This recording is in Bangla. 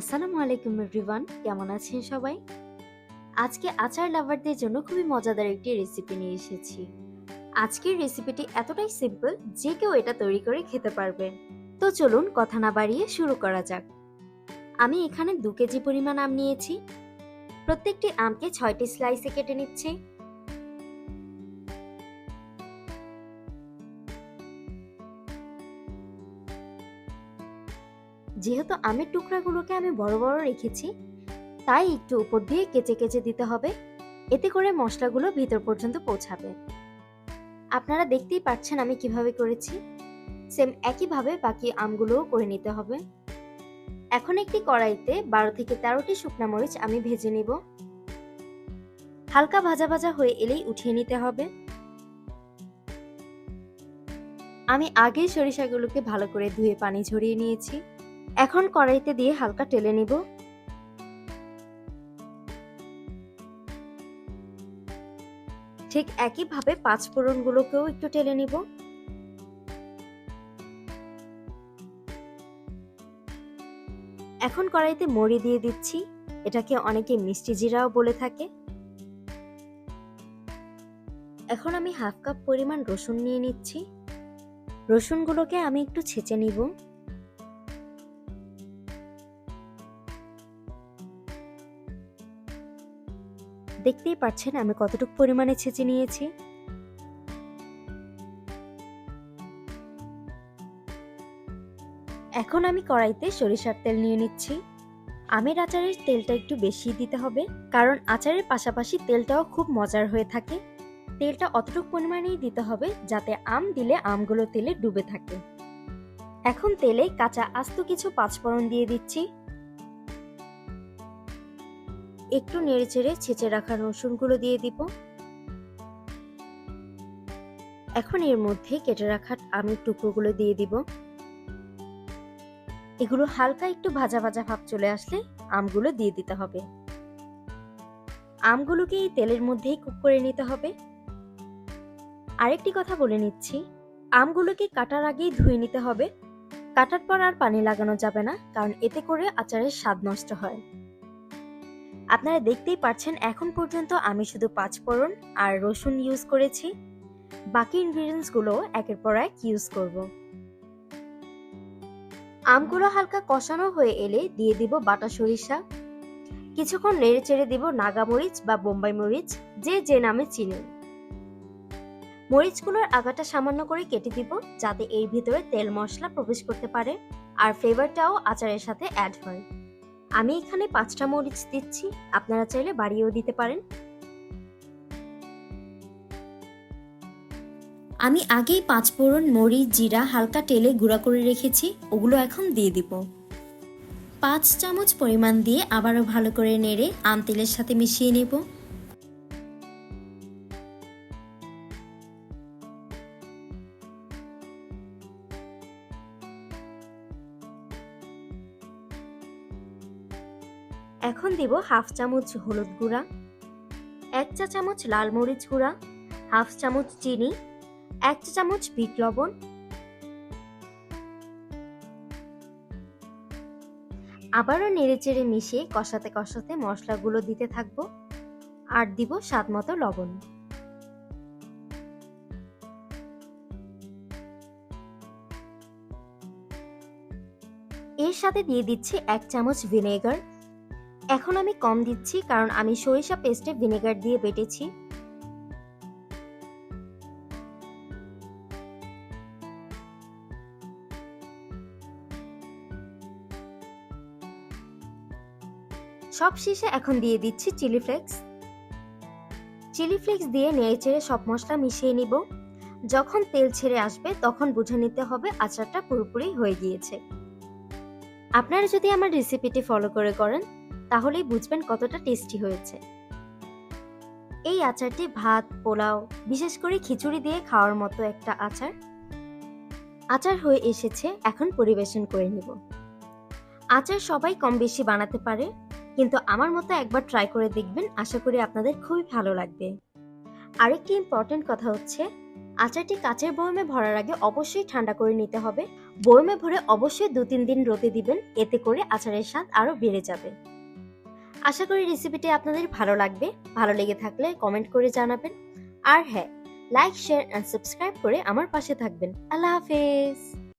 আসসালামু আলাইকুম এভরিওয়ান, কেমন আছেন সবাই? আজকে আচার লাভারদের জন্য খুবই মজাদার একটি রেসিপি নিয়ে এসেছি। আজকের রেসিপিটি এতটাই সিম্পল যে কেউ এটা তৈরি করে খেতে পারবে। তো চলুন কথা না বাড়িয়ে শুরু করা যাক। আমি এখানে দু কেজি পরিমাণ আম নিয়েছি। প্রত্যেকটি আমকে ছয়টি স্লাইসে কেটে নিচ্ছি। যেহেতু আমের টুকরাগুলোকে আমি বড় বড় রেখেছি, তাই একটু উপর দিয়ে কেচে কেচে দিতে হবে। এতে করে মশলাগুলো ভিতর পর্যন্ত পৌঁছাবে। আপনারা দেখতেই পাচ্ছেন আমি কীভাবে করেছি। সেম একইভাবে বাকি আমগুলোও করে নিতে হবে। এখন একটি কড়াইতে বারো থেকে তেরোটি শুকনা মরিচ আমি ভেজে নিব। হালকা ভাজা ভাজা হয়ে এলেই উঠিয়ে নিতে হবে। আমি আগেই সরিষাগুলোকে ভালো করে ধুয়ে পানি ঝরিয়ে নিয়েছি। এখন কড়াইতে দিয়ে হালকা টেলে নিব। ঠিক একইভাবে পাঁচ ফোড়নগুলোকেও একটু টেলে নিব। এখন কড়াইতে মরি দিয়ে দিচ্ছি। এটাকে অনেকে মিষ্টি জিরাও বলে থাকে। এখন আমি হাফ কাপ পরিমাণ রসুন নিয়ে নিচ্ছি। রসুনগুলোকে আমি একটু ছেঁচে নিব। দেখতেই পাচ্ছেন আমি কতটুকু পরিমাণে ছেঁচে নিয়েছি। এখন আমি কড়াইতে সরিষার তেল নিয়ে নিচ্ছি। আমের আচারের তেলটা একটু বেশি দিতে হবে, কারণ আচারের পাশাপাশি তেলটাও খুব মজার হয়ে থাকে। তেলটা অতটুকু পরিমাণেই দিতে হবে যাতে আম দিলে আমগুলো তেলে ডুবে থাকে। এখন তেলে কাঁচা আস্ত কিছু পাঁচফোড়ন দিয়ে দিচ্ছি। একটু নেড়ে চেড়ে ছেঁচে রাখা রসুনগুলো দিয়ে দিব। এখন এর মধ্যে কেটে রাখা আমের টুকরোগুলো দিয়ে দিব। এগুলো হালকা একটু ভাজা ভাজা ভাব চলে আসলে আমগুলো দিয়ে দিতে হবে। আমগুলোকে এই তেলের মধ্যেই কুক করে নিতে হবে। আরেকটি কথা বলে নিচ্ছি, আমগুলোকে কাটার আগেই ধুয়ে নিতে হবে। কাটার পর আর পানি লাগানো যাবে না, কারণ এতে করে আচারের স্বাদ নষ্ট হয়। আপনারা দেখতেই পাচ্ছেন এখন পর্যন্ত আমি শুধু পাঁচফোড়ন আর রসুন ইউজ করেছি। বাকি ইনগ্রিডিয়েন্টসগুলো একের পর এক ইউজ করব। আমগুলো হালকা কষানো হয়ে এলে দিয়ে দিব বাটা সরিষা। কিছুক্ষণ নেড়ে চেড়ে দিব নাগা মরিচ বা বোম্বাই মরিচ, যে যে নামে চিনেন। মরিচগুলোর আগাটা সামান্য করে কেটে দিব, যাতে এর ভিতরে তেল মশলা প্রবেশ করতে পারে, আর ফ্লেভারটাও আচারের সাথে অ্যাড হয়। আমি এখানে পাঁচটা মরিচ দিচ্ছি। আপনারা চাইলে বাড়িয়েও দিতে পারেন। আমি আগেই পাঁচ ফোড়ন মরিচ, জিরা হালকা তেলে গুঁড়া করে রেখেছি। ওগুলো এখন দিয়ে দিব। পাঁচ চামচ পরিমাণ দিয়ে আবারও ভালো করে নেড়ে আম তেলের সাথে মিশিয়ে নেব। এখন দিব হাফ চামচ হলুদ গুঁড়া, এক চা চামচ লাল মরিচ গুঁড়া, হাফ চামচ চিনি, এক চা চামচ বিট লবণ। আবারও নেড়েচেড়ে মিশিয়ে কষাতে কষাতে মশলাগুলো দিতে থাকব আর দিব স্বাদ মতো লবণ। এর সাথে দিয়ে দিচ্ছি এক চামচ ভিনেগার এখন আমি কম দিচ্ছি কারণ আমি সরিষা পেস্টে ভিনেগার দিয়ে বেটেছি। সব শেষে এখন দিয়ে দিচ্ছি চিলি ফ্লেক্স। চিলি ফ্লেক্স দিয়ে নেড়ে চেড়ে সব মশলা মিশিয়ে নিব। যখন তেল ছেড়ে আসবে তখন বুঝে নিতে হবে আচারটা পুরোপুরি হয়ে গিয়েছে। আপনারা যদি আমার রেসিপিটি ফলো করে করেন তাহলেই বুঝবেন কতটা টেস্টি হয়েছে। এই আচারটি ভাত, পোলাও, বিশেষ করে খিচুড়ি দিয়ে খাওয়ার মতো একটা আচার। আচার হয়ে এসেছে, এখন পরিবেশন করে নিব। আচার সবাই কম বেশি বানাতে পারে, কিন্তু আমার মতো একবার ট্রাই করে দেখবেন, আশা করি আপনাদের খুবই ভালো লাগবে। আরেকটি ইম্পর্টেন্ট কথা হচ্ছে, আচারটি কাচের বয়মে ভরার আগে অবশ্যই ঠান্ডা করে নিতে হবে। বয়মে ভরে অবশ্যই দু তিন দিন রোদে দিবেন, এতে করে আচারের স্বাদ আরও বেড়ে যাবে। আশা করি রেসিপিটি আপনাদের ভালো লাগবে। ভালো লেগে থাকলে কমেন্ট করে জানাবেন। আর হ্যাঁ লাইক শেয়ার অ্যান্ড সাবস্ক্রাইব করে আমার পাশে থাকবেন। আল্লাহ হাফেজ।